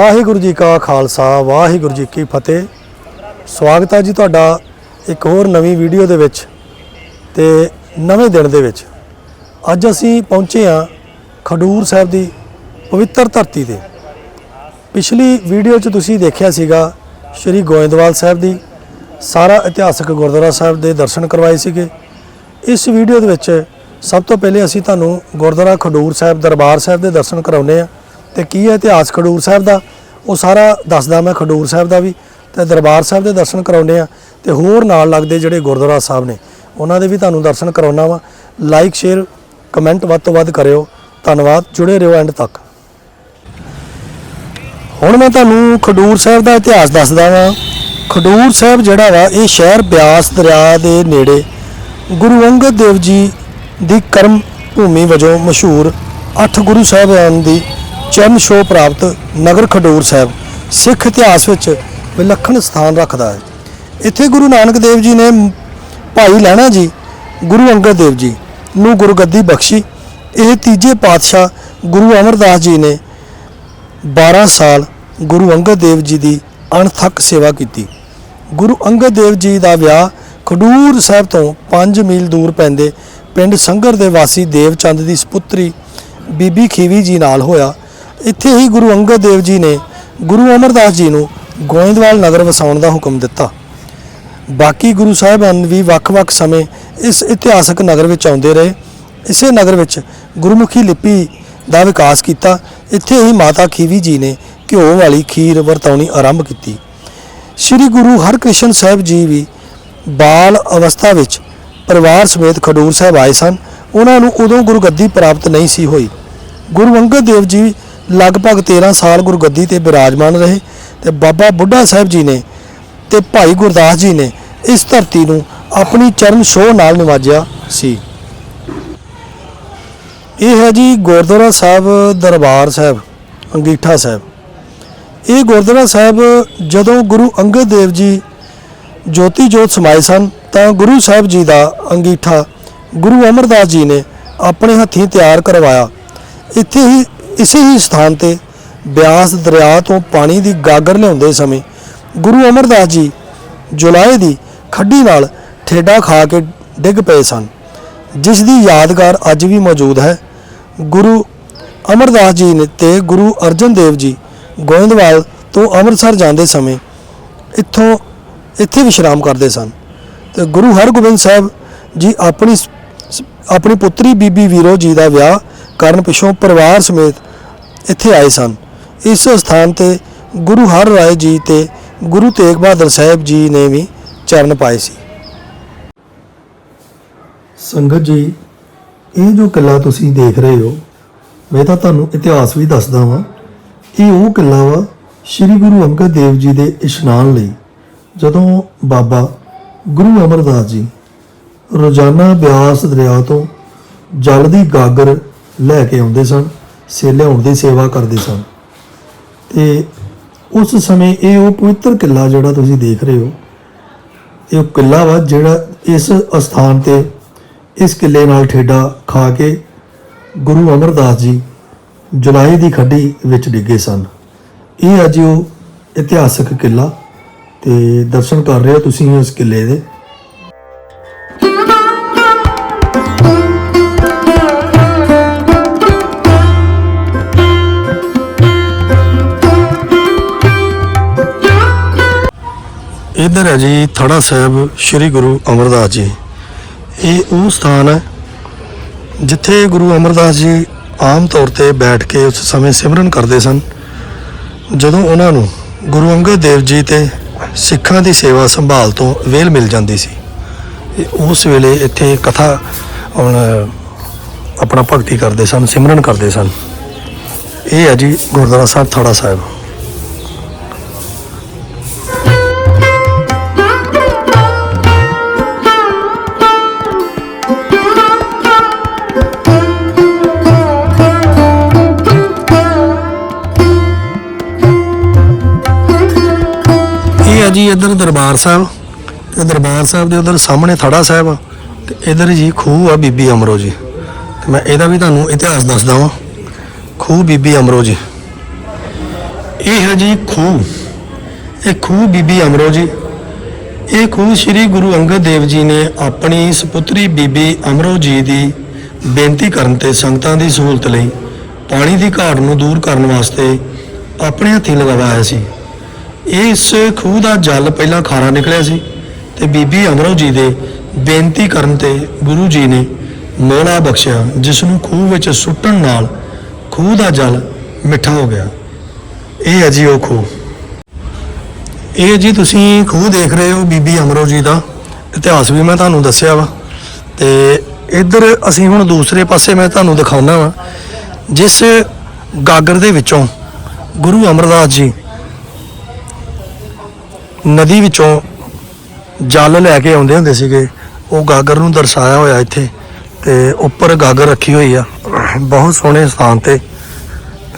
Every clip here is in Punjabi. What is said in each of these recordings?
ਵਾਹਿਗੁਰੂ ਜੀ ਕਾ ਖਾਲਸਾ, ਵਾਹਿਗੁਰੂ ਜੀ ਕੀ ਫਤਿਹ। ਸਵਾਗਤ ਹੈ ਜੀ ਤੁਹਾਡਾ ਇੱਕ ਹੋਰ ਨਵੀਂ ਵੀਡੀਓ ਦੇ ਵਿੱਚ ਤੇ ਨਵੇਂ ਦਿਨ ਦੇ ਵਿੱਚ। ਅੱਜ ਅਸੀਂ ਪਹੁੰਚੇ ਹਾਂ ਖਡੂਰ ਸਾਹਿਬ ਦੀ ਪਵਿੱਤਰ ਧਰਤੀ ਤੇ। ਪਿਛਲੀ ਵੀਡੀਓ 'ਚ ਤੁਸੀਂ ਦੇਖਿਆ ਸੀਗਾ, ਸ਼੍ਰੀ ਗੋਇੰਦਵਾਲ ਸਾਹਿਬ ਦੀ ਸਾਰਾ ਇਤਿਹਾਸਕ ਗੁਰਦੁਆਰਾ ਸਾਹਿਬ ਦੇ ਦਰਸ਼ਨ ਕਰਵਾਏ ਸੀਗੇ। ਇਸ ਵੀਡੀਓ ਦੇ ਵਿੱਚ ਸਭ ਤੋਂ ਪਹਿਲੇ ਅਸੀਂ ਤੁਹਾਨੂੰ ਗੁਰਦੁਆਰਾ ਖਡੂਰ ਸਾਹਿਬ, ਦਰਬਾਰ ਸਾਹਿਬ ਦੇ ਦਰਸ਼ਨ ਕਰਾਉਨੇ ਆ ਤੇ ਕੀ ਹੈ ਇਤਿਹਾਸ ਖਡੂਰ ਸਾਹਿਬ ਦਾ? ਉਹ ਸਾਰਾ ਦੱਸਦਾ ਮੈਂ ਖਡੂਰ ਸਾਹਿਬ ਦਾ ਵੀ, ਤੇ ਦਰਬਾਰ ਸਾਹਿਬ ਦੇ ਦਰਸ਼ਨ ਕਰਾਉਨੇ ਆ, ਤੇ ਹੋਰ ਨਾਲ ਲੱਗਦੇ ਜਿਹੜੇ ਗੁਰਦੁਆਰਾ ਸਾਹਿਬ ਨੇ, ਉਹਨਾਂ ਦੇ ਵੀ ਤੁਹਾਨੂੰ ਦਰਸ਼ਨ ਕਰਾਉਣਾ ਵਾ। ਲਾਈਕ ਸ਼ੇਅਰ ਕਮੈਂਟ ਵੱਧ ਤੋਂ ਵੱਧ ਕਰਿਓ। ਧੰਨਵਾਦ, ਜੁੜੇ ਰਹੋ ਐਂਡ ਤੱਕ। ਹੁਣ ਮੈਂ ਤੁਹਾਨੂੰ ਖਡੂਰ ਸਾਹਿਬ ਦਾ ਇਤਿਹਾਸ ਦੱਸਦਾ ਵਾਂ। ਖਡੂਰ ਸਾਹਿਬ ਜਿਹੜਾ ਵਾ, ਇਹ ਸ਼ਹਿਰ ਬਿਆਸ ਦਰਿਆ ਦੇ ਨੇੜੇ ਗੁਰੂ ਅੰਗਦ ਦੇਵ ਜੀ ਦੀ ਕਰਮ ਭੂਮੀ ਵਜੋਂ ਮਸ਼ਹੂਰ ਅੱਠ ਗੁਰੂ ਸਾਹਿਬਾਨ ਦੀ ਚਰਨ ਛੋਹ ਪ੍ਰਾਪਤ ਨਗਰ ਖਡੂਰ ਸਾਹਿਬ ਸਿੱਖ ਇਤਿਹਾਸ ਵਿੱਚ ਵਿਲੱਖਣ ਸਥਾਨ ਰੱਖਦਾ ਹੈ। ਇੱਥੇ ਗੁਰੂ ਨਾਨਕ ਦੇਵ ਜੀ ਨੇ ਭਾਈ ਲਹਿਣਾ ਜੀ, ਗੁਰੂ ਅੰਗਦ ਦੇਵ ਜੀ ਨੂੰ ਗੁਰਗੱਦੀ ਬਖਸ਼ੀ। ਇਹ ਤੀਜੇ ਪਾਤਸ਼ਾਹ ਗੁਰੂ ਅਮਰਦਾਸ ਜੀ ਨੇ 12 ਸਾਲ ਗੁਰੂ ਅੰਗਦ ਦੇਵ ਜੀ ਦੀ ਅਣਥੱਕ ਸੇਵਾ ਕੀਤੀ। ਗੁਰੂ ਅੰਗਦ ਦੇਵ ਜੀ ਦਾ ਵਿਆਹ ਖਡੂਰ ਸਾਹਿਬ ਤੋਂ 5 ਮੀਲ ਦੂਰ ਪੈਂਦੇ ਪਿੰਡ ਸੰਗਰ ਦੇ ਵਾਸੀ ਦੇਵਚੰਦ ਦੀ ਸੁਪੁੱਤਰੀ ਬੀਬੀ ਖੀਵੀ ਜੀ ਨਾਲ ਹੋਇਆ। ਇੱਥੇ ਹੀ ਗੁਰੂ ਅੰਗਦ ਦੇਵ ਜੀ ਨੇ ਗੁਰੂ ਅਮਰਦਾਸ ਜੀ ਨੂੰ ਗੋਇੰਦਵਾਲ ਨਗਰ ਵਸਾਉਣ ਦਾ ਹੁਕਮ ਦਿੱਤਾ। ਬਾਕੀ ਗੁਰੂ ਸਾਹਿਬਾਨ ਵੀ ਵੱਖ-ਵੱਖ ਸਮੇਂ ਇਸ ਇਤਿਹਾਸਕ ਨਗਰ ਵਿੱਚ ਆਉਂਦੇ ਰਹੇ। ਇਸੇ ਨਗਰ ਵਿੱਚ ਗੁਰਮੁਖੀ ਲਿਪੀ ਦਾ ਵਿਕਾਸ ਕੀਤਾ। ਇੱਥੇ ਹੀ ਮਾਤਾ ਖੀਵੀ ਜੀ ਨੇ ਘਿਓ ਵਾਲੀ ਖੀਰ ਵਰਤਾਉਣੀ ਆਰੰਭ ਕੀਤੀ। ਸ੍ਰੀ ਗੁਰੂ ਹਰਕ੍ਰਿਸ਼ਨ ਸਾਹਿਬ ਜੀ ਵੀ ਬਾਲ ਅਵਸਥਾ ਵਿੱਚ ਪਰਿਵਾਰ ਸਮੇਤ ਖਡੂਰ ਸਾਹਿਬ ਆਏ ਸਨ। ਉਹਨਾਂ ਨੂੰ ਉਦੋਂ ਗੁਰਗੱਦੀ ਪ੍ਰਾਪਤ ਨਹੀਂ ਸੀ ਹੋਈ। ਗੁਰੂ ਅੰਗਦ ਦੇਵ ਜੀ ਲਗਭਗ 13 ਸਾਲ ਗੁਰਗੱਦੀ ਤੇ ਬਿਰਾਜਮਾਨ ਰਹੇ ਤੇ ਬਾਬਾ ਬੁੱਢਾ ਸਾਹਿਬ ਜੀ ਨੇ ਤੇ ਭਾਈ ਗੁਰਦਾਸ ਜੀ ਨੇ ਇਸ ਧਰਤੀ ਨੂੰ ਆਪਣੀ ਚਰਨ ਛੋਹ ਨਾਲ ਨਿਵਾਜਿਆ ਸੀ। ਇਹ ਹੈ ਜੀ ਗੁਰਦੁਆਰਾ ਸਾਹਿਬ ਦਰਬਾਰ ਸਾਹਿਬ, ਅੰਗੀਠਾ ਸਾਹਿਬ। ਇਹ ਗੁਰਦੁਆਰਾ ਸਾਹਿਬ ਜਦੋਂ ਗੁਰੂ ਅੰਗਦ ਦੇਵ ਜੀ ਜੋਤੀ ਜੋਤ ਸਮਾਏ ਸਨ, ਤਾਂ ਗੁਰੂ ਸਾਹਿਬ ਜੀ ਦਾ ਅੰਗੀਠਾ ਗੁਰੂ ਅਮਰਦਾਸ ਜੀ ਨੇ ਆਪਣੇ ਹੱਥੀਂ ਤਿਆਰ ਕਰਵਾਇਆ। ਇੱਥੇ ਹੀ ਇਸੇ ਹੀ ਸਥਾਨ ਤੇ ਬਿਆਸ ਦਰਿਆ ਤੋਂ ਪਾਣੀ ਦੀ ਗਾਗਰ ਲਿਆਉਂਦੇ ਸਮੇਂ ਗੁਰੂ ਅਮਰਦਾਸ ਜੀ ਜੁਲਾਏ ਦੀ ਖੱਡੀ ਨਾਲ ਠੇਡਾ ਖਾ ਕੇ ਡਿੱਗ ਪਏ ਸਨ, ਜਿਸ ਦੀ ਯਾਦਗਾਰ ਅੱਜ ਵੀ ਮੌਜੂਦ ਹੈ। ਗੁਰੂ ਅਮਰਦਾਸ ਜੀ ਨੇ ਤੇ ਗੁਰੂ ਅਰਜਨ ਦੇਵ ਜੀ ਗੋਇੰਦਵਾਲ ਤੋਂ ਅੰਮ੍ਰਿਤਸਰ ਜਾਂਦੇ ਸਮੇਂ ਇੱਥੋਂ ਇੱਥੇ ਵਿਸ਼ਰਾਮ ਕਰਦੇ ਸਨ ਤੇ ਗੁਰੂ ਹਰਗੋਬਿੰਦ ਸਾਹਿਬ ਜੀ ਆਪਣੀ ਆਪਣੀ ਪੁੱਤਰੀ ਬੀਬੀ ਵੀਰੋ ਜੀ ਦਾ ਵਿਆਹ ਕਰਨ ਪਿਛੋਂ ਪਰਿਵਾਰ ਸਮੇਤ ਇੱਥੇ ਆਏ ਸਨ। ਇਸ ਸਥਾਨ ਤੇ ਗੁਰੂ ਹਰ ਰਾਏ ਜੀ ਤੇ ਗੁਰੂ ਤੇਗ ਬਹਾਦਰ ਸਾਹਿਬ ਜੀ ਨੇ ਵੀ ਚਰਨ ਪਾਏ ਸੀ। ਸੰਗਤ ਜੀ, ਇਹ ਜੋ ਕਿਲਾ ਤੁਸੀਂ ਦੇਖ ਰਹੇ ਹੋ, ਮੈਂ ਤਾਂ ਤੁਹਾਨੂੰ ਇਤਿਹਾਸ ਵੀ ਦੱਸਦਾ ਵਾਂ ਇਹ ਉਹ ਕਿਲਾ ਵਾ ਸ੍ਰੀ ਗੁਰੂ ਅੰਗਦ ਦੇਵ ਜੀ ਦੇ ਇਸ਼ਨਾਨ ਲਈ, ਜਦੋਂ ਬਾਬਾ ਗੁਰੂ ਅਮਰਦਾਸ ਜੀ ਰੋਜ਼ਾਨਾ ਬਿਆਸ ਦਰਿਆ ਤੋਂ ਜਲ ਦੀ ਗਾਗਰ ਲੈ ਕੇ ਆਉਂਦੇ ਸਨ। ਸੇ ਲਿਆਉਣ ਦੀ ਸੇਵਾ ਕਰਦੇ ਸਨ। ਤੇ ਉਸ ਸਮੇਂ ਇਹ ਉਹ ਪਵਿੱਤਰ ਕਿਲਾ ਜਿਹੜਾ ਤੁਸੀਂ ਦੇਖ ਰਹੇ ਹੋ, ਇਹ ਉਹ ਕਿਲਾ ਵਾ ਜਿਹੜਾ ਇਸ ਅਸਥਾਨ ਤੇ ਇਸ ਕਿਲੇ ਨਾਲ ਠੇਡਾ ਖਾ ਕੇ ਗੁਰੂ ਅਮਰਦਾਸ ਜੀ ਜੁਲਾਈ ਦੀ ਖੱਡੀ ਵਿੱਚ ਡਿੱਗੇ ਸਨ। ਇਹ ਅੱਜ ਉਹ ਇਤਿਹਾਸਕ ਕਿਲਾ ਤੇ ਦਰਸ਼ਨ ਕਰ ਰਹੇ ਹੋ ਤੁਸੀਂ ਇਸ ਕਿਲੇ ਦੇ। ਇਧਰ ਹੈ ਜੀ ਥੜਾ ਸਾਹਿਬ, ਸ੍ਰੀ ਗੁਰੂ ਅਮਰਦਾਸ ਜੀ। ਇਹ ਉਹ ਸਥਾਨ ਹੈ ਜਿੱਥੇ ਗੁਰੂ ਅਮਰਦਾਸ ਜੀ ਆਮ ਤੌਰ ਤੇ ਬੈਠ ਕੇ ਉਸ ਸਮੇਂ ਸਿਮਰਨ ਕਰਦੇ ਸਨ। ਜਦੋਂ ਉਹਨਾਂ ਨੂੰ ਗੁਰੂ ਅੰਗਦ ਦੇਵ ਜੀ ਤੇ ਸਿੱਖਾਂ ਦੀ ਸੇਵਾ ਸੰਭਾਲ ਤੋਂ ਵੇਲ ਮਿਲ ਜਾਂਦੀ ਸੀ। ਉਸ ਵੇਲੇ ਇੱਥੇ ਕਥਾ ਹੁਣ ਆਪਣਾ ਭਗਤੀ ਕਰਦੇ ਸਨ, ਸਿਮਰਨ ਕਰਦੇ ਸਨ। ਇਹ ਹੈ ਜੀ ਗੁਰਦੁਆਰਾ ਸਾਹਿਬ ਥੜਾ ਸਾਹਿਬ। ਜੀ, ਇੱਧਰ ਦਰਬਾਰ ਸਾਹਿਬ, ਤੇ ਦਰਬਾਰ ਸਾਹਿਬ ਦੇ ਉਧਰ ਸਾਹਮਣੇ ਥੜਾ ਸਾਹਿਬ ਆ, ਤੇ ਇੱਧਰ ਜੀ ਖੂਹ ਆ ਬੀਬੀ ਅਮਰੋ ਜੀ। ਤੇ ਮੈਂ ਇਹਦਾ ਵੀ ਤੁਹਾਨੂੰ ਇਤਿਹਾਸ ਦੱਸਦਾ ਵਾਂ। ਖੂਹ ਬੀਬੀ ਅਮਰੋ ਜੀ। ਇਹ ਹੈ ਜੀ ਖੂਹ। ਇਹ ਖੂਹ ਬੀਬੀ ਅਮਰੋ ਜੀ। ਇਹ ਖੂਹ ਸ੍ਰੀ ਗੁਰੂ ਅੰਗਦ ਦੇਵ ਜੀ ਨੇ ਆਪਣੀ ਸੁਪੁੱਤਰੀ ਬੀਬੀ ਅਮਰੋ ਜੀ ਦੀ ਬੇਨਤੀ ਕਰਨ ਤੇ ਸੰਗਤਾਂ ਦੀ ਸਹੂਲਤ ਲਈ ਪਾਣੀ ਦੀ ਘਾਟ ਨੂੰ ਦੂਰ ਕਰਨ ਵਾਸਤੇ ਆਪਣੇ ਹੱਥੀਂ ਲਗਵਾਇਆ ਸੀ। ਇਸ ਖੂਹ ਦਾ ਜਲ ਪਹਿਲਾਂ ਖਾਰਾ ਨਿਕਲਿਆ ਸੀ ਤੇ ਬੀਬੀ ਅਮਰੋ ਜੀ ਦੇ ਬੇਨਤੀ ਕਰਨ ਤੇ ਗੁਰੂ ਜੀ ਨੇ ਮੋਲਾ ਬਖਸ਼ਿਆ, ਜਿਸ ਨੂੰ ਖੂਹ ਵਿੱਚ ਸੁੱਟਣ ਨਾਲ ਖੂਹ ਦਾ ਜਲ ਮਿੱਠਾ ਹੋ ਗਿਆ। ਇਹ ਹੈ ਜੀ ਉਹ ਖੂਹ। ਇਹ ਜੀ ਤੁਸੀਂ ਖੂਹ ਦੇਖ ਰਹੇ ਹੋ ਬੀਬੀ ਅਮਰੋ ਜੀ ਦਾ। ਇਤਿਹਾਸ ਵੀ ਮੈਂ ਤੁਹਾਨੂੰ ਦੱਸਿਆ ਵਾ। ਤੇ ਇੱਧਰ ਅਸੀਂ ਹੁਣ ਦੂਸਰੇ ਪਾਸੇ ਮੈਂ ਤੁਹਾਨੂੰ ਦਿਖਾਉਣਾ ਵਾ, ਜਿਸ ਗਾਗਰ ਦੇ ਵਿੱਚੋਂ ਗੁਰੂ ਅਮਰਦਾਸ ਜੀ ਨਦੀ ਵਿੱਚੋਂ ਜਲ ਲੈ ਕੇ ਆਉਂਦੇ ਹੁੰਦੇ ਸੀਗੇ। ਉਹ ਗਾਗਰ ਨੂੰ ਦਰਸਾਇਆ ਹੋਇਆ ਇੱਥੇ ਤੇ ਉੱਪਰ ਗਾਗਰ ਰੱਖੀ ਹੋਈ ਆ। ਬਹੁਤ ਸੋਹਣੇ ਸਥਾਨ ਤੇ।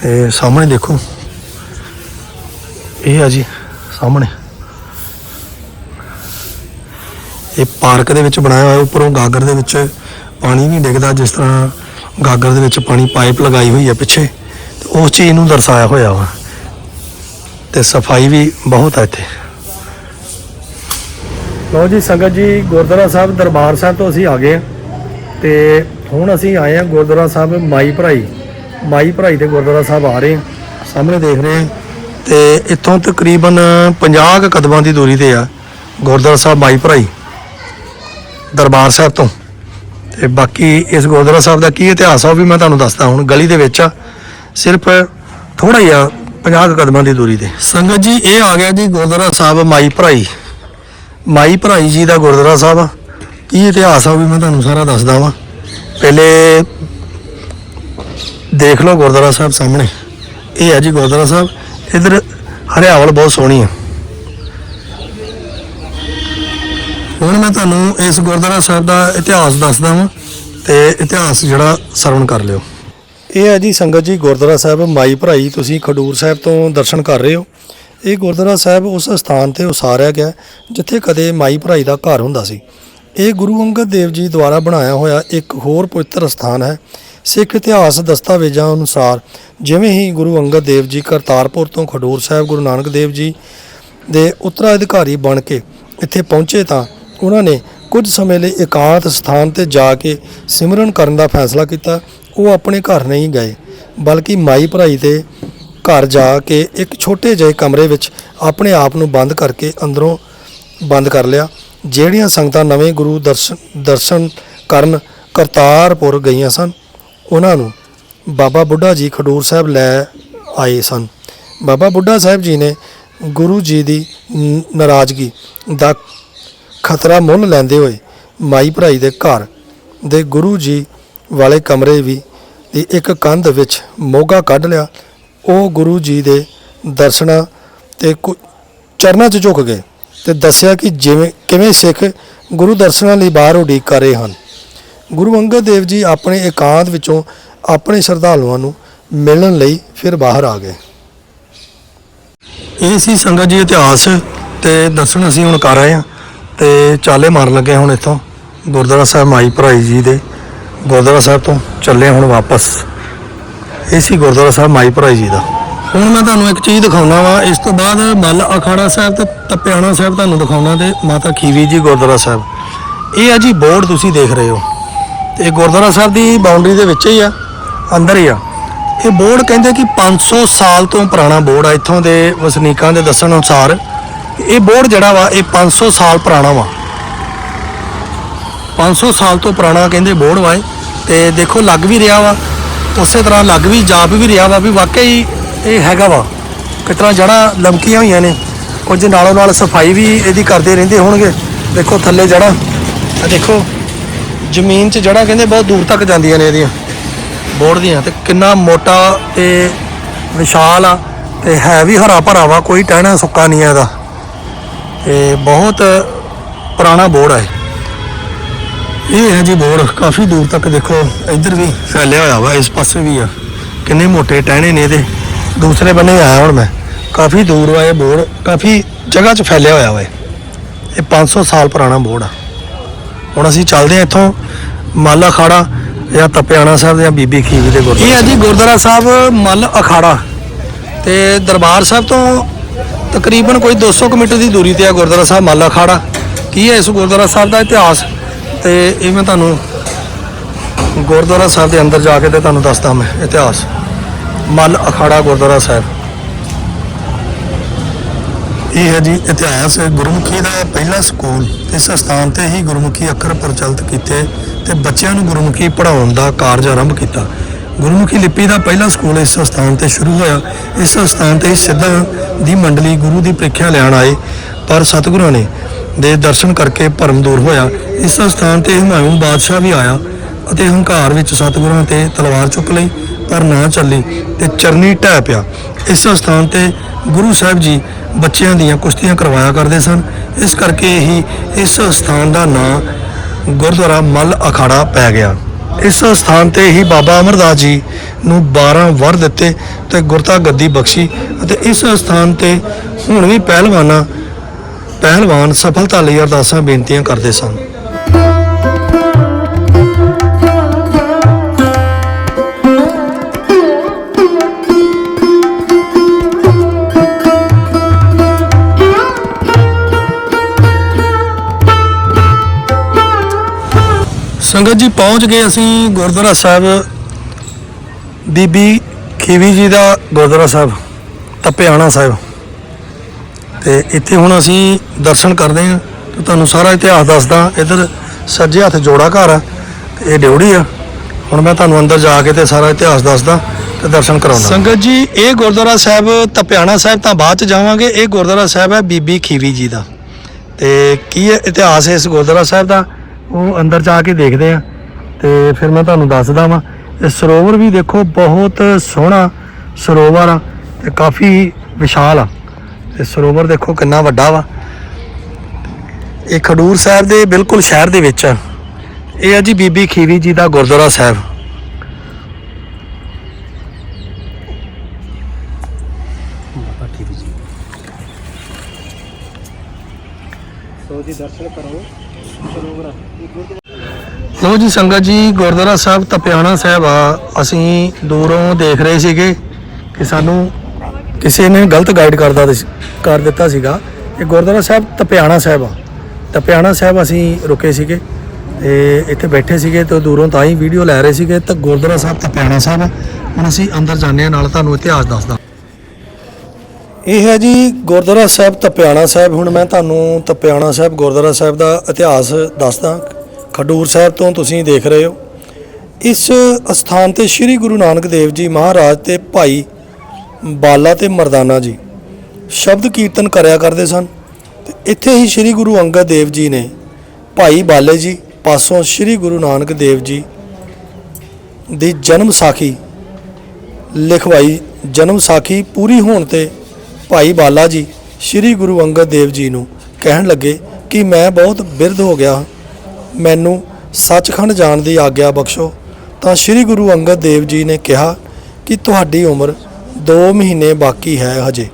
ਤੇ ਸਾਹਮਣੇ ਦੇਖੋ। ਇਹ ਆ ਜੀ, ਸਾਹਮਣੇ। ਇਹ ਪਾਰਕ ਦੇ ਵਿੱਚ ਬਣਾਇਆ ਹੋਇਆ, ਉੱਪਰੋਂ ਗਾਗਰ ਦੇ ਵਿੱਚ ਪਾਣੀ ਨਹੀਂ ਡਿੱਗਦਾ, ਜਿਸ ਤਰ੍ਹਾਂ ਗਾਗਰ ਦੇ ਵਿੱਚ ਪਾਣੀ ਪਾਈਪ ਲਗਾਈ ਹੋਈ ਹੈ ਪਿੱਛੇ। ਤੇ ਉਸ ਚੀਜ਼ ਨੂੰ ਦਰਸਾਇਆ ਹੋਇਆ ਵਾ। ਤੇ ਸਫ਼ਾਈ ਵੀ ਬਹੁਤ ਹੈ ਇੱਥੇ। ਲੋ ਜੀ, ਸੰਗਤ ਜੀ, ਗੁਰਦੁਆਰਾ ਸਾਹਿਬ ਦਰਬਾਰ ਸਾਹਿਬ ਤੋਂ ਅਸੀਂ ਆ ਗਏ ਹਾਂ ਤੇ ਹੁਣ ਅਸੀਂ ਆਏ ਹਾਂ ਗੁਰਦੁਆਰਾ ਸਾਹਿਬ ਮਾਈ ਭਰਾਈ। ਮਾਈ ਭਰਾਈ ਤੇ ਗੁਰਦੁਆਰਾ ਸਾਹਿਬ ਆ ਰਹੇ ਹਾਂ, ਸਾਹਮਣੇ ਦੇਖ ਰਹੇ ਹਾਂ। ਤੇ ਇੱਥੋਂ ਤਕਰੀਬਨ 50 ਕੁ ਕਦਮਾਂ ਦੀ ਦੂਰੀ ਤੇ ਆ ਗੁਰਦੁਆਰਾ ਸਾਹਿਬ ਮਾਈ ਭਰਾਈ ਦਰਬਾਰ ਸਾਹਿਬ ਤੋਂ। ਤੇ ਬਾਕੀ ਇਸ ਗੁਰਦੁਆਰਾ ਸਾਹਿਬ ਦਾ ਕੀ ਇਤਿਹਾਸ ਆ ਉਹ ਵੀ ਮੈਂ ਤੁਹਾਨੂੰ ਦੱਸਦਾ ਹੁਣ, ਗਲੀ ਦੇ ਵਿੱਚ ਆ। ਸਿਰਫ ਥੋੜਾ ਹੀ ਆ 50 ਕੁ ਕਦਮਾਂ ਦੀ ਦੂਰੀ ਤੇ। ਸੰਗਤ ਜੀ, ਇਹ ਆ ਗਿਆ ਜੀ ਗੁਰਦੁਆਰਾ ਸਾਹਿਬ ਮਾਈ ਭਰਾਈ। ਮਾਈ ਭਰਾਈ ਜੀ ਦਾ ਗੁਰਦੁਆਰਾ ਸਾਹਿਬ ਆ। ਕੀ ਇਤਿਹਾਸ ਆ ਉਹ ਵੀ ਮੈਂ ਤੁਹਾਨੂੰ ਸਾਰਾ ਦੱਸਦਾ ਵਾਂ। ਪਹਿਲੇ ਦੇਖ ਲਓ ਗੁਰਦੁਆਰਾ ਸਾਹਿਬ ਸਾਹਮਣੇ। ਇਹ ਹੈ ਜੀ ਗੁਰਦੁਆਰਾ ਸਾਹਿਬ। ਇਧਰ ਹਰਿਆਵਲ ਬਹੁਤ ਸੋਹਣੀ ਆ। ਹੁਣ ਮੈਂ ਤੁਹਾਨੂੰ ਇਸ ਗੁਰਦੁਆਰਾ ਸਾਹਿਬ ਦਾ ਇਤਿਹਾਸ ਦੱਸਦਾ ਵਾਂ ਤੇ ਇਤਿਹਾਸ ਜਿਹੜਾ ਸਰਵਣ ਕਰ ਲਿਓ। ਇਹ ਹੈ ਜੀ ਸੰਗਤ ਜੀ ਗੁਰਦੁਆਰਾ ਸਾਹਿਬ ਮਾਈ ਭਰਾਈ, ਤੁਸੀਂ ਖਡੂਰ ਸਾਹਿਬ ਤੋਂ ਦਰਸ਼ਨ ਕਰ ਰਹੇ ਹੋ। ਇਹ ਗੁਰਦੁਆਰਾ ਸਾਹਿਬ ਉਸ ਸਥਾਨ ਤੇ ਉਸਾਰਿਆ ਗਿਆ, ਜਿੱਥੇ ਕਦੇ ਮਾਈ ਭਰਾਈ ਦਾ ਘਰ ਹੁੰਦਾ ਸੀ। ਇਹ ਗੁਰੂ ਅੰਗਦ ਦੇਵ ਜੀ ਦੁਆਰਾ ਬਣਾਇਆ ਹੋਇਆ ਇੱਕ ਹੋਰ ਪਵਿੱਤਰ ਸਥਾਨ ਹੈ। ਸਿੱਖ ਇਤਿਹਾਸ ਦਸਤਾਵੇਜ਼ਾਂ ਅਨੁਸਾਰ ਜਿਵੇਂ ਹੀ ਗੁਰੂ ਅੰਗਦ ਦੇਵ ਜੀ ਕਰਤਾਰਪੁਰ ਤੋਂ ਖਡੂਰ ਸਾਹਿਬ ਗੁਰੂ ਨਾਨਕ ਦੇਵ ਜੀ ਦੇ ਉੱਤਰਾਧਿਕਾਰੀ ਬਣ ਕੇ ਇੱਥੇ ਪਹੁੰਚੇ ਤਾਂ ਉਹਨਾਂ ਨੇ ਕੁਝ ਸਮੇਂ ਲਈ ਇਕਾਂਤ ਸਥਾਨ ਤੇ ਜਾ ਕੇ ਸਿਮਰਨ ਕਰਨ ਦਾ ਫੈਸਲਾ ਕੀਤਾ। ਉਹ ਆਪਣੇ ਘਰ ਨਹੀਂ ਗਏ, ਬਲਕਿ ਮਾਈ ਭਰਾਈ 'ਤੇ ਘਰ ਜਾ ਕੇ ਇੱਕ ਛੋਟੇ ਜਿਹੇ ਕਮਰੇ ਵਿੱਚ ਆਪਣੇ ਆਪ ਨੂੰ ਬੰਦ ਕਰਕੇ ਅੰਦਰੋਂ ਬੰਦ ਕਰ ਲਿਆ। ਜਿਹੜੀਆਂ ਸੰਗਤਾਂ ਨਵੇਂ ਗੁਰੂ ਦਰਸ਼ਨ ਦਰਸ਼ਨ ਕਰਨ ਕਰਤਾਰਪੁਰ ਗਈਆਂ ਸਨ, ਉਹਨਾਂ ਨੂੰ ਬਾਬਾ ਬੁੱਢਾ ਜੀ ਖਡੂਰ ਸਾਹਿਬ ਲੈ ਆਏ ਸਨ। ਬਾਬਾ ਬੁੱਢਾ ਸਾਹਿਬ ਜੀ ਨੇ ਗੁਰੂ ਜੀ ਦੀ ਨਾਰਾਜ਼ਗੀ ਦਾ ਖਤਰਾ ਮੁੱਲ ਲੈਂਦੇ ਹੋਏ ਮਾਈ ਭਰਾਈ ਦੇ ਘਰ ਦੇ ਗੁਰੂ ਜੀ ਵਾਲੇ ਕਮਰੇ ਵੀ ਦੀ ਇੱਕ ਕੰਧ ਵਿੱਚ ਮੋਗਾ ਕੱਢ ਲਿਆ ਉਹ ਗੁਰੂ ਜੀ ਦੇ ਦਰਸ਼ਨਾਂ ਤੇ ਕੁ- ਚਰਨਾਂ 'ਚ ਝੁਕ ਗਏ ਤੇ ਦੱਸਿਆ ਕਿ ਜਿਵੇਂ, ਕਿਵੇਂ ਸਿੱਖ ਗੁਰੂ ਦਰਸ਼ਨਾਂ ਲਈ ਬਾਹਰ ਉਡੀਕ ਕਰ ਰਹੇ ਹਨ। ਗੁਰੂ ਅੰਗਦ ਦੇਵ ਜੀ ਆਪਣੇ ਇਕਾਂਤ ਵਿੱਚੋਂ ਆਪਣੇ ਸ਼ਰਧਾਲੂਆਂ ਨੂੰ ਮਿਲਣ ਲਈ ਫਿਰ ਬਾਹਰ ਆ ਗਏ। ਇਹ ਸੀ ਸੰਗਤ ਜੀ ਇਤਿਹਾਸ ਤੇ ਦਰਸ਼ਨ ਅਸੀਂ ਹੁਣ ਕਰ ਰਹੇ ਹਾਂ ਤੇ ਚਾਲੇ ਮਾਰਨ ਲੱਗੇ ਹੁਣ ਇੱਥੋਂ। ਗੁਰਦੁਆਰਾ ਸਾਹਿਬ ਮਾਈ ਭਰਾਈ ਜੀ ਦੇ ਗੁਰਦੁਆਰਾ ਸਾਹਿਬ ਤੋਂ ਚੱਲੇ ਹੁਣ ਵਾਪਸ। ਇਹ ਸੀ ਗੁਰਦੁਆਰਾ ਸਾਹਿਬ ਮਾਈ ਭਰਾਈ ਜੀ ਦਾ। ਹੁਣ ਮੈਂ ਤੁਹਾਨੂੰ ਇੱਕ ਚੀਜ਼ ਦਿਖਾਉਣਾ ਵਾ, ਇਸ ਤੋਂ ਬਾਅਦ ਮੱਲ ਅਖਾੜਾ ਸਾਹਿਬ ਤੇ ਤਪਿਆਣਾ ਸਾਹਿਬ ਤੁਹਾਨੂੰ ਦਿਖਾਉਣਾ ਤੇ ਮਾਤਾ ਖੀਵੀ ਜੀ ਗੁਰਦੁਆਰਾ ਸਾਹਿਬ। ਇਹ ਆ ਜੀ ਬੋਰਡ ਤੁਸੀਂ ਦੇਖ ਰਹੇ ਹੋ। ਤੇ ਗੁਰਦੁਆਰਾ ਸਾਹਿਬ ਦੀ ਬਾਉਂਡਰੀ ਦੇ ਵਿੱਚ ਹੀ ਆ, ਅੰਦਰ ਹੀ ਆ। ਇਹ ਬੋਰਡ ਕਹਿੰਦੇ ਕਿ 500 ਸਾਲ ਤੋਂ ਪੁਰਾਣਾ ਬੋਰਡ ਆ, ਇੱਥੋਂ ਦੇ ਵਸਨੀਕਾਂ ਦੇ ਦੱਸਣ ਅਨੁਸਾਰ। ਇਹ ਬੋਰਡ ਜਿਹੜਾ ਵਾ, ਇਹ 500 ਸਾਲ ਪੁਰਾਣਾ ਵਾ। 500 ਸਾਲ ਤੋਂ ਪੁਰਾਣਾ ਕਹਿੰਦੇ ਬੋਰਡ ਵਾ ਇਹ। ਤੇ ਦੇਖੋ, ਲੱਗ ਵੀ ਰਿਹਾ ਵਾ। ਉਸੇ ਤਰ੍ਹਾਂ ਲੱਗ ਵੀ, ਜਾਪ ਵੀ ਰਿਹਾ ਵਾ ਵੀ ਵਾਕਈ ਇਹ ਹੈਗਾ ਵਾ ਕਿਸ ਤਰ੍ਹਾਂ ਜੜ੍ਹਾਂ ਲਮਕੀਆਂ ਹੋਈਆਂ ਨੇ। ਕੁਝ ਨਾਲੋਂ ਨਾਲ ਸਫ਼ਾਈ ਵੀ ਇਹਦੀ ਕਰਦੇ ਰਹਿੰਦੇ ਹੋਣਗੇ। ਦੇਖੋ ਥੱਲੇ ਜੜ੍ਹਾਂ ਆ ਦੇਖੋ, ਜ਼ਮੀਨ 'ਚ ਜੜ੍ਹਾਂ ਕਹਿੰਦੇ ਬਹੁਤ ਦੂਰ ਤੱਕ ਜਾਂਦੀਆਂ ਨੇ ਇਹਦੀਆਂ। ਬੋਰਡ ਦੀਆਂ ਤੇ ਕਿੰਨਾ ਮੋਟਾ ਤੇ ਵਿਸ਼ਾਲ ਆ ਤੇ ਹੈ ਵੀ ਹਰਾ ਭਰਾ ਵਾ, ਕੋਈ ਟਹਿਣਾ ਸੁੱਕਾ ਨਹੀਂ ਆ ਇਹਦਾ। ਤੇ ਬਹੁਤ ਪੁਰਾਣਾ ਬੋਰਡ ਆ ਇਹ। ਇਹ ਹੈ ਜੀ ਬੋਰਡ, ਕਾਫੀ ਦੂਰ ਤੱਕ ਦੇਖੋ, ਇੱਧਰ ਵੀ ਫੈਲਿਆ ਹੋਇਆ ਵਾ, ਇਸ ਪਾਸੇ ਵੀ ਆ। ਕਿੰਨੇ ਮੋਟੇ ਟਹਿਣੇ ਨੇ ਇਹਦੇ। ਦੂਸਰੇ ਬੰਨੇ ਆਇਆ ਹੁਣ ਮੈਂ। ਕਾਫੀ ਦੂਰ ਵਾ ਇਹ ਬੋਰਡ, ਕਾਫੀ ਜਗ੍ਹਾ 'ਚ ਫੈਲਿਆ ਹੋਇਆ ਵਾ ਇਹ। ਇਹ 500 ਸਾਲ ਪੁਰਾਣਾ ਬੋਰਡ ਆ। ਹੁਣ ਅਸੀਂ ਚੱਲਦੇ ਹਾਂ ਇੱਥੋਂ ਮਾਲਾ ਅਖਾੜਾ ਜਾਂ ਤਪਿਆਣਾ ਸਾਹਿਬ ਜਾਂ ਬੀਬੀ ਖੀਵੀ ਦੇ ਗੁਰਦੁਆਰਾ। ਇਹ ਹੈ ਜੀ ਗੁਰਦੁਆਰਾ ਸਾਹਿਬ ਮੱਲ ਅਖਾੜਾ। ਤੇ ਦਰਬਾਰ ਸਾਹਿਬ ਤੋਂ ਤਕਰੀਬਨ ਕੋਈ 200 ਕੁ ਮੀਟਰ ਦੀ ਦੂਰੀ ਤੇ ਆ ਗੁਰਦੁਆਰਾ ਸਾਹਿਬ ਮੱਲ ਅਖਾੜਾ। ਕੀ ਹੈ ਇਸ ਗੁਰਦੁਆਰਾ ਸਾਹਿਬ ਦਾ ਇਤਿਹਾਸ? ਤੇ ਇਹ ਮੈਂ ਤੁਹਾਨੂੰ ਗੁਰਦੁਆਰਾ ਸਾਹਿਬ ਦੇ ਅੰਦਰ ਜਾ ਕੇ ਤੇ ਤੁਹਾਨੂੰ ਦੱਸਦਾ ਮੈਂ ਇਤਿਹਾਸ। ਮੱਲ ਅਖਾੜਾ ਗੁਰਦੁਆਰਾ ਸਾਹਿਬ। ਇਹ ਹੈ ਜੀ ਇਤਿਹਾਸ। ਗੁਰਮੁਖੀ ਦਾ ਪਹਿਲਾ ਸਕੂਲ। ਇਸ ਸਥਾਨ ਤੇ ਹੀ ਗੁਰਮੁਖੀ ਅੱਖਰ ਪ੍ਰਚਲਿਤ ਕੀਤੇ ਤੇ ਬੱਚਿਆਂ ਨੂੰ ਗੁਰਮੁਖੀ ਪੜ੍ਹਾਉਣ ਦਾ ਕਾਰਜ ਆਰੰਭ ਕੀਤਾ। ਗੁਰਮੁਖੀ ਲਿਪੀ ਦਾ ਪਹਿਲਾ ਸਕੂਲ ਇਸ ਸਥਾਨ ਤੇ ਸ਼ੁਰੂ ਹੋਇਆ। ਇਸ ਸਥਾਨ ਤੇ ਹੀ ਸਿੱਧਾਂ ਦੀ ਮੰਡਲੀ ਗੁਰੂ ਦੀ ਪ੍ਰੀਖਿਆ ਲੈਣ ਆਏ। ਪਰ ਸਤਿਗੁਰਾਂ ਨੇ ਦੇ ਦਰਸ਼ਨ ਕਰਕੇ ਭਰਮ ਦੂਰ ਹੋਇਆ। ਇਸ ਸਥਾਨ ਤੇ ਹੁਮਾਯੂੰ ਬਾਦਸ਼ਾਹ ਵੀ ਆਇਆ ਅਤੇ ਹੰਕਾਰ ਵਿੱਚ ਸਤਿਗੁਰਾਂ ਤੇ ਤਲਵਾਰ ਚੁੱਕ ਲਈ, ਪਰ ਨਾ ਚੱਲੀ ਤੇ ਚਰਨੀ ਢਹਿ ਪਿਆ। ਇਸ ਸਥਾਨ ਤੇ ਗੁਰੂ ਸਾਹਿਬ ਜੀ ਬੱਚਿਆਂ ਦੀਆਂ ਕੁਸ਼ਤੀਆਂ ਕਰਵਾਇਆ ਕਰਦੇ ਸਨ। ਇਸ ਕਰਕੇ ਹੀ ਇਸ ਸਥਾਨ ਦਾ ਨਾਂ ਗੁਰਦੁਆਰਾ ਮੱਲ ਅਖਾੜਾ ਪੈ ਗਿਆ। ਇਸ ਸਥਾਨ ਤੇ ਹੀ ਬਾਬਾ ਅਮਰਦਾਸ ਜੀ ਨੂੰ 12 ਵਰ ਦਿੱਤੇ ਤੇ ਗੁਰਤਾ ਗੱਦੀ ਬਖਸ਼ੀ ਅਤੇ ਇਸ ਸਥਾਨ ਤੇ ਹੁਣ ਵੀ ਪਹਿਲਵਾਨਾਂ ਪਹਿਲਵਾਨ ਸਫਲਤਾ ਲਈ ਅਰਦਾਸਾਂ, ਬੇਨਤੀਆਂ ਕਰਦੇ ਸਨ। ਸੰਗਤ ਜੀ ਪਹੁੰਚ ਗਏ ਅਸੀਂ ਗੁਰਦੁਆਰਾ ਸਾਹਿਬ। ਬੀਬੀ ਖੀਵੀ ਜੀ ਦਾ ਗੁਰਦੁਆਰਾ ਸਾਹਿਬ, ਤਪਿਆਣਾ ਸਾਹਿਬ। ਤੇ ਇੱਥੇ ਹੁਣ ਅਸੀਂ ਦਰਸ਼ਨ ਕਰਦੇ ਹਾਂ ਤੇ ਤੁਹਾਨੂੰ ਸਾਰਾ ਇਤਿਹਾਸ ਦੱਸਦਾ, ਇੱਧਰ ਸੱਜੇ ਹੱਥ ਜੋੜਾ ਘਰ ਆ ਤੇ ਇਹ ਡਿਉੜੀ ਆ। ਹੁਣ ਮੈਂ ਤੁਹਾਨੂੰ ਅੰਦਰ ਜਾ ਕੇ ਤੇ ਸਾਰਾ ਇਤਿਹਾਸ ਦੱਸਦਾ ਤੇ ਦਰਸ਼ਨ ਕਰਾਉਣਾ ਸੰਗਤ ਜੀ, ਇਹ ਗੁਰਦੁਆਰਾ ਸਾਹਿਬ ਤਪਿਆਣਾ ਸਾਹਿਬ ਤਾਂ ਬਾਅਦ ਚ ਜਾਵਾਂਗੇ, ਇਹ ਗੁਰਦੁਆਰਾ ਸਾਹਿਬ ਹੈ ਬੀਬੀ ਖੀਵੀ ਜੀ ਦਾ। ਤੇ ਕੀ ਇਤਿਹਾਸ ਹੈ ਇਸ ਗੁਰਦੁਆਰਾ ਸਾਹਿਬ ਦਾ? ਉਹ ਅੰਦਰ ਜਾ ਕੇ ਦੇਖਦੇ ਆ। ਤੇ ਫਿਰ ਮੈਂ ਤੁਹਾਨੂੰ ਦੱਸਦਾ ਵਾਂ, ਇਹ ਸਰੋਵਰ ਵੀ ਦੇਖੋ ਬਹੁਤ ਸੋਹਣਾ ਸਰੋਵਰ ਆ ਤੇ ਕਾਫੀ ਵਿਸ਼ਾਲ ਆ। ਤੇ ਸਰੋਵਰ ਦੇਖੋ ਕਿੰਨਾ ਵੱਡਾ ਵਾ। ਇਹ ਖਡੂਰ ਸਾਹਿਬ ਦੇ ਬਿਲਕੁਲ ਸ਼ਹਿਰ ਦੇ ਵਿੱਚ ਆ। ਇਹ ਆ ਜੀ ਬੀਬੀ ਖੀਵੀ ਜੀ ਦਾ ਗੁਰਦੁਆਰਾ ਸਾਹਿਬ। ਲੋ ਜੀ। ਸੰਗਤ ਜੀ ਗੁਰਦੁਆਰਾ ਸਾਹਿਬ ਤਪਿਆਣਾ ਸਾਹਿਬ ਆ। ਅਸੀਂ ਦੂਰੋਂ ਦੇਖ ਰਹੇ ਸੀਗੇ ਕਿ ਸਾਨੂੰ ਕਿਸੇ ਨੇ ਗਲਤ ਗਾਈਡ ਕਰਦਾ ਦਿਸ- ਕਰ ਦਿੱਤਾ ਸੀਗਾ। ਕਿ ਗੁਰਦੁਆਰਾ ਸਾਹਿਬ ਤਪਿਆਣਾ ਸਾਹਿਬ ਆ। ਤਪਿਆਣਾ ਸਾਹਿਬ ਅਸੀਂ ਰੁਕੇ ਸੀਗੇ ਤੇ ਇੱਥੇ ਬੈਠੇ ਸੀਗੇ ਤੇ ਦੂਰੋਂ ਤਾਂ ਹੀ ਵੀਡੀਓ ਲੈ ਰਹੇ ਸੀਗੇ। ਤਾਂ ਗੁਰਦੁਆਰਾ ਸਾਹਿਬ ਤਪਿਆਣਾ ਸਾਹਿਬ ਆ। ਹੁਣ ਅਸੀਂ ਅੰਦਰ ਜਾਂਦੇ ਹਾਂ, ਨਾਲ ਤੁਹਾਨੂੰ ਇਤਿਹਾਸ ਦੱਸਦਾ। ਇਹ ਹੈ ਜੀ ਗੁਰਦੁਆਰਾ ਸਾਹਿਬ ਤਪਿਆਣਾ ਸਾਹਿਬ। ਹੁਣ ਮੈਂ ਤੁਹਾਨੂੰ ਤਪਿਆਣਾ ਸਾਹਿਬ, ਗੁਰਦੁਆਰਾ ਸਾਹਿਬ ਦਾ ਇਤਿਹਾਸ ਦੱਸਦਾ। ਖਡੂਰ ਸਾਹਿਬ ਤੋਂ ਤੁਸੀਂ ਦੇਖ ਰਹੇ ਹੋ। ਇਸ ਅਸਥਾਨ ਤੇ ਸ੍ਰੀ ਗੁਰੂ ਨਾਨਕ ਦੇਵ ਜੀ ਮਹਾਰਾਜ ਤੇ ਭਾਈ ਬਾਲਾ ਤੇ ਮਰਦਾਨਾ ਜੀ ਸ਼ਬਦ ਕੀਰਤਨ ਕਰਿਆ ਕਰਦੇ ਸਨ ਤੇ ਇੱਥੇ ਹੀ ਸ੍ਰੀ ਗੁਰੂ ਅੰਗਦ ਦੇਵ ਜੀ ਨੇ ਭਾਈ ਬਾਲੇ ਜੀ ਪਾਸੋਂ ਸ੍ਰੀ ਗੁਰੂ ਨਾਨਕ ਦੇਵ ਜੀ ਦੀ ਜਨਮ ਸਾਖੀ ਲਿਖਵਾਈ, ਜਨਮ ਸਾਖੀ ਪੂਰੀ ਹੋਣ ਤੇ ਭਾਈ ਬਾਲਾ ਜੀ ਸ੍ਰੀ ਗੁਰੂ ਅੰਗਦ ਦੇਵ ਜੀ ਨੂੰ ਕਹਿਣ ਲੱਗੇ ਕਿ ਮੈਂ ਬਹੁਤ ਬਿਰਧ ਹੋ ਗਿਆ ਹਾਂ। ਮੈਨੂੰ ਸੱਚਖੰਡ ਜਾਣ ਦੀ ਆਗਿਆ ਬਖਸ਼ੋ ਤਾਂ ਸ੍ਰੀ ਗੁਰੂ ਅੰਗਦ ਦੇਵ ਜੀ ਨੇ ਕਿਹਾ ਕਿ ਤੁਹਾਡੀ ਉਮਰ 2 ਮਹੀਨੇ ਬਾਕੀ ਹੈ ਹਜੇ।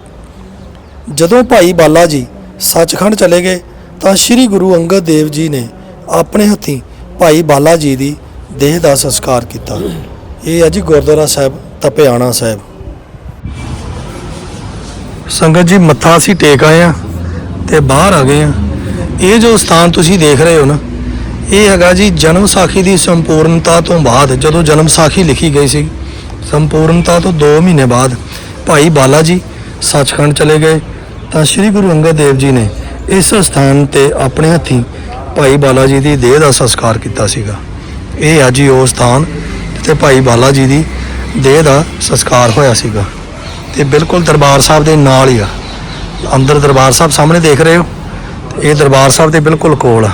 ਜਦੋਂ ਭਾਈ ਬਾਲਾ ਜੀ ਸੱਚਖੰਡ ਚਲੇ ਗਏ, ਤਾਂ ਸ੍ਰੀ ਗੁਰੂ ਅੰਗਦ ਦੇਵ ਜੀ ਨੇ ਆਪਣੇ ਹੱਥੀਂ ਭਾਈ ਬਾਲਾ ਜੀ ਦੀ ਦੇਹ ਦਾ ਸੰਸਕਾਰ ਕੀਤਾ। ਇਹ ਹੈ ਜੀ ਗੁਰਦੁਆਰਾ ਸਾਹਿਬ ਤਪਿਆਣਾ ਸਾਹਿਬ। ਸੰਗਤ ਜੀ, ਮੱਥਾ ਅਸੀਂ ਟੇਕ ਆਏ ਆ ਤੇ ਬਾਹਰ ਆ ਗਏ ਆ ਇਹ ਜੋ ਸਥਾਨ ਤੁਸੀਂ ਦੇਖ ਰਹੇ ਹੋ ਨਾ, ਇਹ ਹੈਗਾ ਜੀ ਜਨਮ ਸਾਖੀ ਦੀ ਸੰਪੂਰਨਤਾ ਤੋਂ ਬਾਅਦ ਜਦੋਂ ਜਨਮ ਸਾਖੀ ਲਿਖੀ ਗਈ ਸੀ ਸੰਪੂਰਨਤਾ ਤੋਂ 2 ਮਹੀਨੇ ਬਾਅਦ ਭਾਈ ਬਾਲਾ ਜੀ ਸੱਚਖੰਡ ਚਲੇ ਗਏ ਤਾਂ ਸ੍ਰੀ ਗੁਰੂ ਅੰਗਦ ਦੇਵ ਜੀ ਨੇ ਇਸ ਸਥਾਨ ਤੇ ਆਪਣੇ ਹੱਥੀਂ ਭਾਈ ਬਾਲਾ ਜੀ ਦੀ ਦੇਹ ਦਾ ਸੰਸਕਾਰ ਕੀਤਾ ਸੀਗਾ। ਇਹ ਅੱਜ ਹੀ ਉਹ ਸਥਾਨ ਤੇ ਭਾਈ ਬਾਲਾ ਜੀ ਦੀ ਦੇਹ ਦਾ ਸੰਸਕਾਰ ਹੋਇਆ ਸੀਗਾ। ਤੇ ਬਿਲਕੁਲ ਦਰਬਾਰ ਸਾਹਿਬ ਦੇ ਨਾਲ ਹੀ ਆ। ਅੰਦਰ ਦਰਬਾਰ ਸਾਹਿਬ ਸਾਹਮਣੇ ਦੇਖ ਰਹੇ ਹੋ? ਇਹ ਦਰਬਾਰ ਸਾਹਿਬ ਦੇ ਬਿਲਕੁਲ ਕੋਲ ਆ।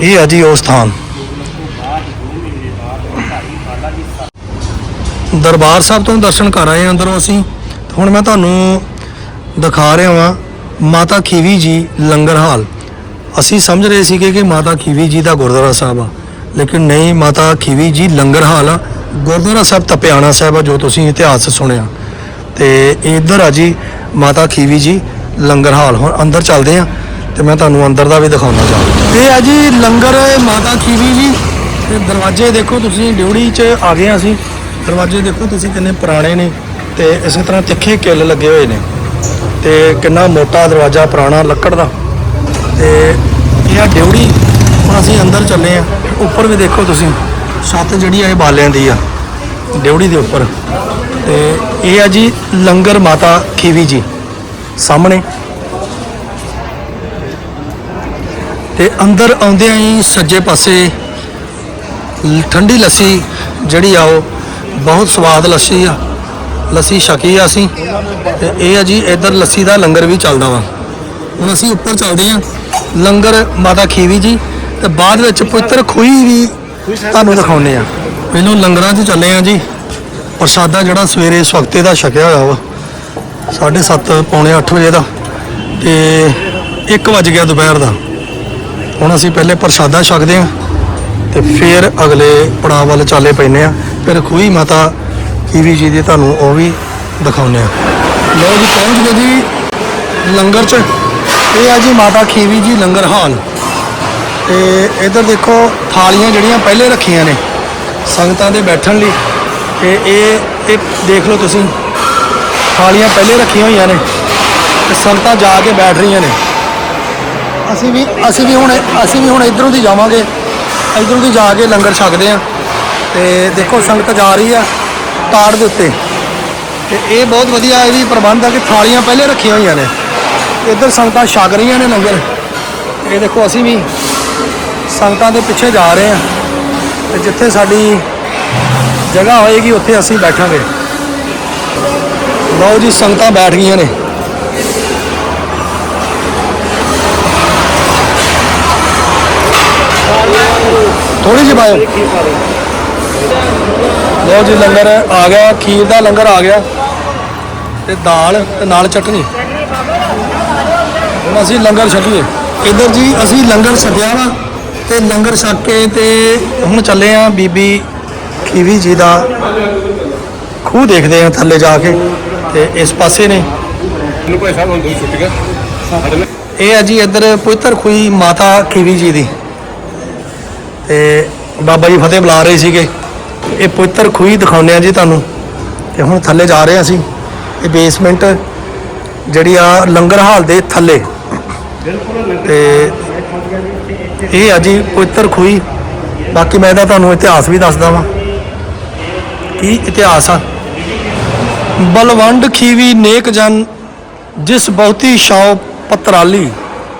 ਇਹ ਅਜੀ ਉਹ ਸਥਾਨ ਦਰਬਾਰ ਸਾਹਿਬ ਤੋਂ ਦਰਸ਼ਨ ਕਰ ਆਏ ਹਾਂ ਅੰਦਰੋਂ ਅਸੀਂ। ਹੁਣ ਮੈਂ ਤੁਹਾਨੂੰ ਦਿਖਾ ਰਿਹਾ ਹਾਂ ਮਾਤਾ ਖੀਵੀ ਜੀ ਲੰਗਰ ਹਾਲ। ਅਸੀਂ ਸਮਝ ਰਹੇ ਸੀਗੇ ਕਿ ਮਾਤਾ ਖੀਵੀ ਜੀ ਦਾ ਗੁਰਦੁਆਰਾ ਸਾਹਿਬ ਆ। ਲੇਕਿਨ ਨਹੀਂ, ਮਾਤਾ ਖੀਵੀ ਜੀ ਲੰਗਰ ਹਾਲ ਆ। ਗੁਰਦੁਆਰਾ ਸਾਹਿਬ ਤਪਿਆਣਾ ਸਾਹਿਬ ਆ, ਜੋ ਤੁਸੀਂ ਇਤਿਹਾਸ ਸੁਣਿਆ। ਤੇ ਇੱਧਰ ਆ ਜੀ ਮਾਤਾ ਖੀਵੀ ਜੀ ਲੰਗਰ ਹਾਲ। ਹੁਣ ਅੰਦਰ ਚੱਲਦੇ ਆ ਤੇ ਮੈਂ ਤੁਹਾਨੂੰ ਅੰਦਰ ਦਾ ਵੀ ਦਿਖਾਉਣਾ ਚਾਹੁੰਦਾ। ਇਹ ਆ ਜੀ ਲੰਗਰ ਮਾਤਾ ਖੀਵੀ ਜੀ। ਤੇ ਦਰਵਾਜ਼ੇ ਦੇਖੋ ਤੁਸੀਂ, ਡਿਊੜੀ 'ਚ ਆ ਗਏ ਅਸੀਂ। ਦਰਵਾਜ਼ੇ ਦੇਖੋ ਤੁਸੀਂ ਕਿੰਨੇ ਪੁਰਾਣੇ ਨੇ ਤੇ ਇਸੇ ਤਰ੍ਹਾਂ ਤਿੱਖੇ ਕਿੱਲ ਲੱਗੇ ਹੋਏ ਨੇ ਤੇ ਕਿੰਨਾ ਮੋਟਾ ਦਰਵਾਜ਼ਾ ਪੁਰਾਣਾ ਲੱਕੜ ਦਾ ਤੇ ਇਹ ਆ ਡਿਉੜੀ ਹੁਣ ਅਸੀਂ ਅੰਦਰ ਚੱਲੇ ਆ। ਉੱਪਰ ਵੀ ਦੇਖੋ ਤੁਸੀਂ, ਛੱਤ ਜਿਹੜੀ ਆ ਇਹ ਬਾਲਿਆਂ ਦੀ ਆ ਡਿਉੜੀ ਦੇ ਉੱਪਰ। ਤੇ ਇਹ ਆ ਜੀ ਲੰਗਰ ਮਾਤਾ ਖੀਵੀ ਜੀ, ਸਾਹਮਣੇ। ਤੇ ਅੰਦਰ ਆਉਂਦਿਆਂ ਹੀ ਸੱਜੇ ਪਾਸੇ ਠੰਡੀ ਲੱਸੀ ਜਿਹੜੀ ਆ ਉਹ ਬਹੁਤ ਸਵਾਦ ਲੱਸੀ ਆ। ਲੱਸੀ ਛਕੀ ਆ ਅਸੀਂ। ਤੇ ਇਹ ਆ ਜੀ, ਇੱਧਰ ਲੱਸੀ ਦਾ ਲੰਗਰ ਵੀ ਚੱਲਦਾ ਵਾ। ਹੁਣ ਅਸੀਂ ਉੱਪਰ ਚੱਲਦੇ ਆ। ਲੰਗਰ ਮਾਤਾ ਖੀਵੀ ਜੀ, ਤੇ ਬਾਅਦ ਵਿੱਚ ਪੁੱਤਰ ਖੂਹੀ ਵੀ ਤੁਹਾਨੂੰ ਦਿਖਾਉਨੇ ਆ। ਪਹਿਲਾਂ ਲੰਗਰਾਂ 'ਚ ਚੱਲੇ ਆ ਜੀ। ਪ੍ਰਸ਼ਾਦਾ ਜਿਹੜਾ ਸਵੇਰੇ ਸਵਖਤੇ ਦਾ ਛਕਿਆ ਹੋਇਆ ਵਾ। 7:30 ਪੌਣੇ 8 ਵਜੇ ਦਾ। ਤੇ 1 ਵਜ ਗਿਆ ਦੁਪਹਿਰ ਦਾ। ਹੁਣ ਅਸੀਂ ਪਹਿਲੇ ਪ੍ਰਸ਼ਾਦਾ ਛਕਦੇ ਆ, ਤੇ ਫਿਰ ਅਗਲੇ ਪੜਾਅ ਵੱਲ ਚਾਲੇ ਪੈਨੇ ਆ। ਫਿਰ ਖੂਹੀ ਮਾਤਾ ਕੀਵੀ ਜੀ ਦੀ ਤੁਹਾਨੂੰ ਉਹ ਵੀ ਦਿਖਾਉਂਦੇ ਆ ਲੋ ਜੀ, ਪਹੁੰਚ ਗਏ ਜੀ ਲੰਗਰ 'ਚ। ਇਹ ਆ ਜੀ ਮਾਤਾ ਖੀਵੀ ਜੀ ਲੰਗਰ ਹਾਲ। ਤੇ ਇਧਰ ਦੇਖੋ, ਥਾਲੀਆਂ ਜਿਹੜੀਆਂ ਪਹਿਲੇ ਰੱਖੀਆਂ ਨੇ, ਸੰਗਤਾਂ ਦੇ ਬੈਠਣ ਲਈ। ਤੇ ਇਹ ਇਹ ਦੇਖ ਲਓ ਤੁਸੀਂ, ਥਾਲੀਆਂ ਪਹਿਲੇ ਰੱਖੀਆਂ ਹੋਈਆਂ ਨੇ ਤੇ ਸੰਗਤਾਂ ਜਾ ਕੇ ਬੈਠ ਰਹੀਆਂ ਨੇ। ਅਸੀਂ ਵੀ ਅਸੀਂ ਵੀ ਹੁਣ, ਅਸੀਂ ਵੀ ਹੁਣ ਇਧਰੋਂ ਦੀ ਜਾਵਾਂਗੇ। ਇਧਰੋਂ ਦੀ ਜਾ ਕੇ ਲੰਗਰ ਛਕਦੇ ਆ ਤੇ ਦੇਖੋ ਸੰਗਤ ਜਾ ਰਹੀ ਆ ਤਾੜ ਦੇ ਉੱਤੇ। ਤੇ ਇਹ ਬਹੁਤ ਵਧੀਆ ਇਹ ਵੀ ਪ੍ਰਬੰਧ ਆ ਕਿ ਥਾਲੀਆਂ ਪਹਿਲੇ ਰੱਖੀਆਂ ਹੋਈਆਂ ਨੇ। ਇੱਧਰ ਸੰਗਤਾਂ ਛਕ ਰਹੀਆਂ ਨੇ ਲੰਗਰ। ਇਹ ਦੇਖੋ ਅਸੀਂ ਵੀ ਸੰਗਤਾਂ ਦੇ ਪਿੱਛੇ ਜਾ ਰਹੇ ਆ। ਤੇ ਜਿੱਥੇ ਸਾਡੀ ਜਗ੍ਹਾ ਹੋਏਗੀ, ਉੱਥੇ ਅਸੀਂ ਬੈਠਾਂਗੇ। ਲਓ ਜੀ, ਸੰਗਤਾਂ ਬੈਠ ਗਈਆਂ ਨੇ। ਥੋੜੀ ਜਿਹੀ ਪਾਇਓ। ਲਓ ਜੀ ਲੰਗਰ ਆ ਗਿਆ, ਖੀਰ ਦਾ ਲੰਗਰ ਆ ਗਿਆ ਤੇ ਦਾਲ ਤੇ ਨਾਲ ਚਟਨੀ। ਹੁਣ ਅਸੀਂ ਲੰਗਰ ਛਕੀਏ ਇੱਧਰ ਜੀ ਅਸੀਂ ਲੰਗਰ ਛਕਿਆ ਵਾ ਤੇ ਲੰਗਰ ਛਕ ਕੇ ਤੇ ਹੁਣ ਚੱਲੇ ਆ ਬੀਬੀ ਖੀਵੀ ਜੀ ਦਾ ਖੂਹ ਦੇਖਦੇ ਆ ਥੱਲੇ ਜਾ ਕੇ ਤੇ ਇਸ ਪਾਸੇ ਨੇ। ਨੂੰ ਭਾਈ ਸਾਹਿਬ ਹੁਣ ਦੋ ਛੁੱਟੀਆਂ ਸਾਡੇ ਇਹ ਆ ਜੀ ਇੱਧਰ ਪੁੱਤਰ ਖੂਹੀ ਮਾਤਾ ਖੀਵੀ ਜੀ ਦੀ। ਤੇ ਬਾਬਾ ਜੀ ਫਤਿਹ ਬੁਲਾ ਰਹੇ ਸੀਗੇ। ਇਹ ਪਵਿੱਤਰ ਖੂਹੀ ਦਿਖਾਉਂਦੇ ਆ ਜੀ ਤੁਹਾਨੂੰ। ਤੇ ਹੁਣ ਥੱਲੇ ਜਾ ਰਹੇ ਆ ਅਸੀਂ। ਇਹ ਬੇਸਮੈਂਟ ਜਿਹੜੀ ਆ ਲੰਗਰ ਹਾਲ ਦੇ ਥੱਲੇ। ਤੇ ਇਹ ਆ ਜੀ ਪਵਿੱਤਰ ਖੂਹੀ। ਬਾਕੀ ਮੈਂ ਤਾਂ ਤੁਹਾਨੂੰ ਇਤਿਹਾਸ ਵੀ ਦੱਸਦਾ ਵਾਂ। ਕੀ ਇਤਿਹਾਸ ਆ? ਬਲਵੰਡ ਖੀਵੀ ਨੇਕ ਜਨ, ਜਿਸ ਬਹੁਤੀ ਸ਼ਾਉ ਪਤਰਾਲੀ।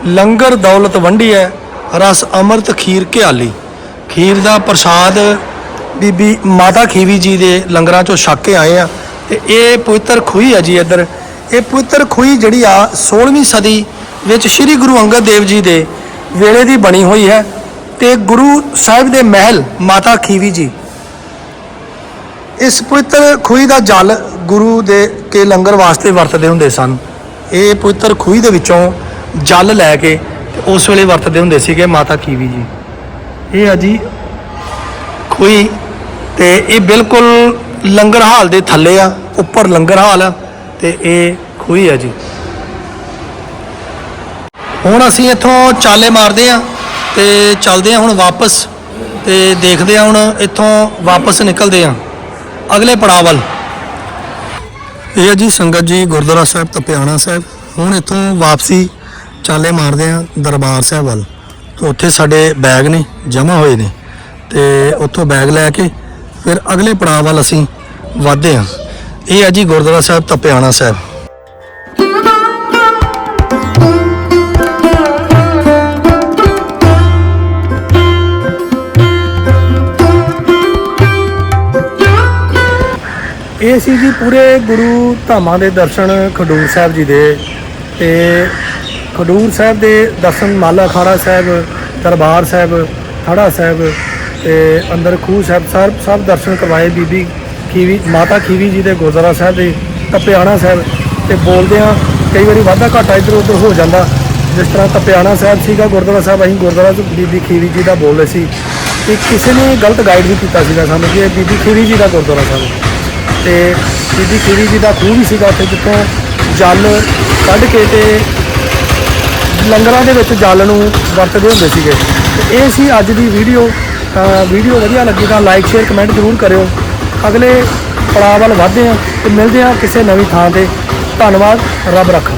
ਲੰਗਰ ਦੌਲਤ ਵੰਡੀ ਹੈ ਰਸ ਅੰਮ੍ਰਿਤ ਖੀਰ ਘਿਆਲੀ। ਖੀਰ ਦਾ ਪ੍ਰਸਾਦ ਬੀਬੀ ਮਾਤਾ ਖੀਵੀ ਜੀ ਦੇ ਲੰਗਰਾਂ ਚੋਂ ਛੱਕ ਕੇ ਆਏ ਆ ਤੇ ਇਹ ਪਵਿੱਤਰ ਖੂਹੀ ਹੈ ਜੀ ਇੱਧਰ। ਇਹ ਪਵਿੱਤਰ ਖੂਹੀ ਜਿਹੜੀ ਆ 16ਵੀਂ ਸਦੀ ਵਿੱਚ ਸ੍ਰੀ ਗੁਰੂ ਅੰਗਦ ਦੇਵ ਜੀ ਦੇ ਵੇਲੇ ਦੀ ਬਣੀ ਹੋਈ ਹੈ ਤੇ ਗੁਰੂ ਸਾਹਿਬ ਦੇ ਮਹਿਲ ਮਾਤਾ ਖੀਵੀ ਜੀ। ਇਸ ਪਵਿੱਤਰ ਖੂਹੀ ਦਾ ਜਲ ਗੁਰੂ ਦੇ ਕੇ ਲੰਗਰ ਵਾਸਤੇ ਵਰਤਦੇ ਹੁੰਦੇ ਸਨ। ਇਹ ਪਵਿੱਤਰ ਖੂਹੀ ਦੇ ਵਿੱਚੋਂ ਜਲ ਲੈ ਕੇ ਉਸ ਵੇਲੇ ਵਰਤਦੇ ਹੁੰਦੇ ਸੀਗੇ ਮਾਤਾ ਕੀਵੀ ਜੀ। ਇਹ ਆ ਜੀ ਖੂਹੀ ਤੇ ਇਹ ਬਿਲਕੁਲ ਲੰਗਰ ਹਾਲ ਦੇ ਥੱਲੇ ਆ, ਉੱਪਰ ਲੰਗਰ ਹਾਲ ਆ ਤੇ ਇਹ ਖੂਹੀ ਆ ਜੀ। ਹੁਣ ਅਸੀਂ ਇੱਥੋਂ ਚਾਲੇ ਮਾਰਦੇ ਆ ਤੇ ਚੱਲਦੇ ਆ ਹੁਣ ਵਾਪਸ ਤੇ ਦੇਖਦੇ ਆ ਹੁਣ ਇੱਥੋਂ ਵਾਪਸ ਨਿਕਲਦੇ ਆ। ਅਗਲੇ ਪੜਾਅ ਵੱਲ। ਇਹ ਹੈ ਜੀ ਸੰਗਤ ਜੀ ਗੁਰਦੁਆਰਾ ਸਾਹਿਬ ਤਪਿਆਣਾ ਸਾਹਿਬ। ਹੁਣ ਇੱਥੋਂ ਵਾਪਸੀ ਚਾਲੇ ਮਾਰਦੇ ਆ ਦਰਬਾਰ ਸਾਹਿਬ ਵੱਲ। ਤੇ ਉੱਥੇ ਸਾਡੇ ਬੈਗ ਨੇ, ਜਮ੍ਹਾਂ ਹੋਏ ਨੇ ਤੇ ਉੱਥੋਂ ਬੈਗ ਲੈ ਕੇ ਫਿਰ ਅਗਲੇ ਪੜਾਅ ਵੱਲ ਅਸੀਂ ਵਧਦੇ ਹਾਂ। ਇਹ ਹੈ ਜੀ ਗੁਰਦੁਆਰਾ ਸਾਹਿਬ ਤਪਿਆਣਾ ਸਾਹਿਬ। ਇਹ ਸੀ ਜੀ ਪੂਰੇ ਗੁਰੂ ਧਾਮਾਂ ਦੇ ਦਰਸ਼ਨ ਖਡੂਰ ਸਾਹਿਬ ਜੀ ਦੇ ਤੇ ਖਡੂਰ ਸਾਹਿਬ ਦੇ ਦਰਸ਼ਨ ਮਾਲਾ ਖਾੜਾ ਸਾਹਿਬ, ਦਰਬਾਰ ਸਾਹਿਬ, ਥੜਾ ਸਾਹਿਬ ਤੇ ਅੰਦਰ ਖੂਹ ਸਾਹਿਬ ਸਾਹਿਬ ਸਭ ਦਰਸ਼ਨ ਕਰਵਾਏ ਬੀਬੀ ਖੀਵੀ, ਮਾਤਾ ਖੀਵੀ ਜੀ ਦੇ ਗੁਰਦੁਆਰਾ ਸਾਹਿਬ ਦੇ ਤਪਿਆਣਾ ਸਾਹਿਬ ਤੇ ਬੋਲਦੇ ਆ ਕਈ ਵਾਰੀ ਵਾਧਾ ਘਾਟਾ ਇੱਧਰ ਉੱਧਰ ਹੋ ਜਾਂਦਾ। ਜਿਸ ਤਰ੍ਹਾਂ ਤਪਿਆਣਾ ਸਾਹਿਬ ਸੀਗਾ, ਗੁਰਦੁਆਰਾ ਸਾਹਿਬ, ਅਸੀਂ ਗੁਰਦੁਆਰਾ ਸਾਹਿਬ ਬੀਬੀ ਖੀਵੀ ਜੀ ਦਾ ਬੋਲ ਰਹੇ ਸੀ। ਕਿ ਕਿਸੇ ਨੇ ਗਲਤ ਗਾਈਡ ਵੀ ਕੀਤਾ ਸੀਗਾ ਸਾਨੂੰ ਕਿ ਇਹ ਬੀਬੀ ਖੀਵੀ ਜੀ ਦਾ ਗੁਰਦੁਆਰਾ ਸਾਹਿਬ ਤੇ ਬੀਬੀ ਖੀਰੀ ਜੀ ਦਾ ਖੂਹ ਵੀ ਸੀਗਾ ਉੱਥੇ, ਜਿੱਥੋਂ ਜਲ ਕੱਢ ਕੇ ਤੇ ਲੰਗਰਾਂ ਦੇ ਵਿੱਚ ਜਲ ਨੂੰ ਵਰਤਦੇ ਹੁੰਦੇ ਸੀਗੇ। ਤੇ ਇਹ ਸੀ ਅੱਜ ਦੀ ਵੀਡੀਓ ਵੀਡੀਓ ਵਧੀਆ ਲੱਗੀ ਤਾਂ ਲਾਈਕ ਸ਼ੇਅਰ ਕਮੈਂਟ ਜ਼ਰੂਰ ਕਰਿਓ। ਅਗਲੇ ਪੜਾਅ ਵੱਲ ਵਧਦੇ ਹਾਂ ਤੇ ਮਿਲਦੇ ਹਾਂ ਕਿਸੇ ਨਵੀਂ ਥਾਂ ਤੇ। ਧੰਨਵਾਦ, ਰੱਬ ਰੱਖਾ।